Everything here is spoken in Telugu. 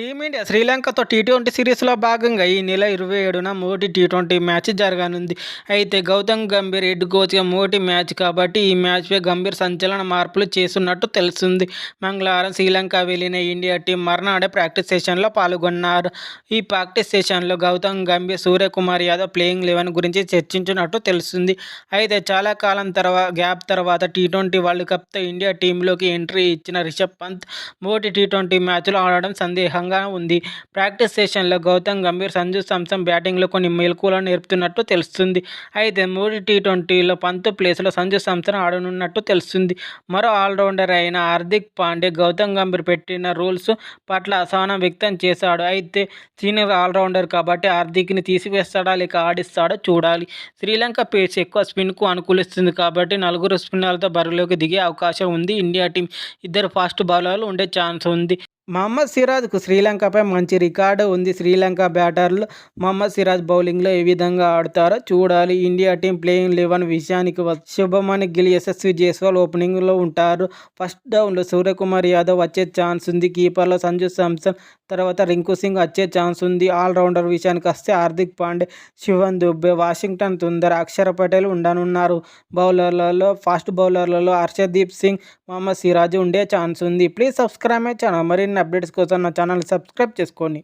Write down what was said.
టీమిండియా శ్రీలంకతో టీ ట్వంటీ సిరీస్లో భాగంగా ఈ నెల ఇరవై ఏడున మోటీ టీ ట్వంటీ మ్యాచ్ జరగనుంది. అయితే గౌతమ్ గంభీర్ హెడ్ కోచ్గా మోటి మ్యాచ్ కాబట్టి ఈ మ్యాచ్పై గంభీర్ సంచలన మార్పులు చేస్తున్నట్టు తెలుస్తుంది. మంగళవారం శ్రీలంక వెళ్ళిన ఇండియా టీం మర్నాడే ప్రాక్టీస్ సెషన్లో పాల్గొన్నారు. ఈ ప్రాక్టీస్ సెషన్లో గౌతమ్ గంభీర్ సూర్యకుమార్ యాదవ్ ప్లేయింగ్ లెవెన్ గురించి చర్చించినట్టు తెలుస్తుంది. అయితే చాలా కాలం తర్వాత గ్యాప్ తర్వాత టీ ట్వంటీ వరల్డ్ కప్తో ఇండియా టీంలోకి ఎంట్రీ ఇచ్చిన రిషబ్ పంత్ మోటి టీ ట్వంటీ మ్యాచ్లో ఆడడం సందేహంగా ఉంది. ప్రాక్టీస్ సెషన్లో గౌతమ్ గంభీర్ సంజు సంసం బ్యాటింగ్లో కొన్ని మెలకువలను నేర్పుతున్నట్టు తెలుస్తుంది. అయితే మూడు టీ ట్వంటీలో పంతు ప్లేస్లో సంజు సంసన్ ఆడనున్నట్టు తెలుస్తుంది. మరో ఆల్రౌండర్ అయిన హార్దిక్ పాండే గౌతమ్ గంభీర్ పెట్టిన రూల్స్ పట్ల అసహనం వ్యక్తం చేశాడు. అయితే సీనియర్ ఆల్రౌండర్ కాబట్టి హార్దిక్ని తీసివేస్తాడా లేక ఆడిస్తాడో చూడాలి. శ్రీలంక పేస్ ఎక్కువ స్పిన్కు అనుకూలిస్తుంది కాబట్టి నలుగురు స్పిన్నర్లతో బరిలోకి దిగే అవకాశం ఉంది. ఇండియా టీం ఇద్దరు ఫాస్ట్ బౌలర్లు ఉండే ఛాన్స్ ఉంది. మహమ్మద్ సిరాజ్కు శ్రీలంకపై మంచి రికార్డు ఉంది. శ్రీలంక బ్యాటర్లు మహమ్మద్ సిరాజ్ బౌలింగ్లో ఏ విధంగా ఆడతారో చూడాలి. ఇండియా టీం ప్లేయింగ్ లెవెన్ విషయానికి శుభమని గిల్ యశస్వి జైస్వాల్ ఓపెనింగ్లో ఉంటారు. ఫస్ట్ డౌన్లో సూర్యకుమార్ యాదవ్ వచ్చే ఛాన్స్ ఉంది. కీపర్లో సంజు సామ్సన్ తర్వాత రింకు సింగ్ వచ్చే ఛాన్స్ ఉంది. ఆల్రౌండర్ విషయానికి వస్తే హార్దిక్ పాండే శివన్ దుబ్బే వాషింగ్టన్ తుందర అక్షర పటేల్ ఉండనున్నారు. బౌలర్లలో ఫాస్ట్ బౌలర్లలో హర్షదీప్ సింగ్ మహమ్మద్ సిరాజ్ ఉండే ఛాన్స్ ఉంది. Please subscribe my channel. మరిన్ని అప్డేట్స్ కోసం నా ఛానల్ సబ్స్క్రైబ్ చేసుకోండి.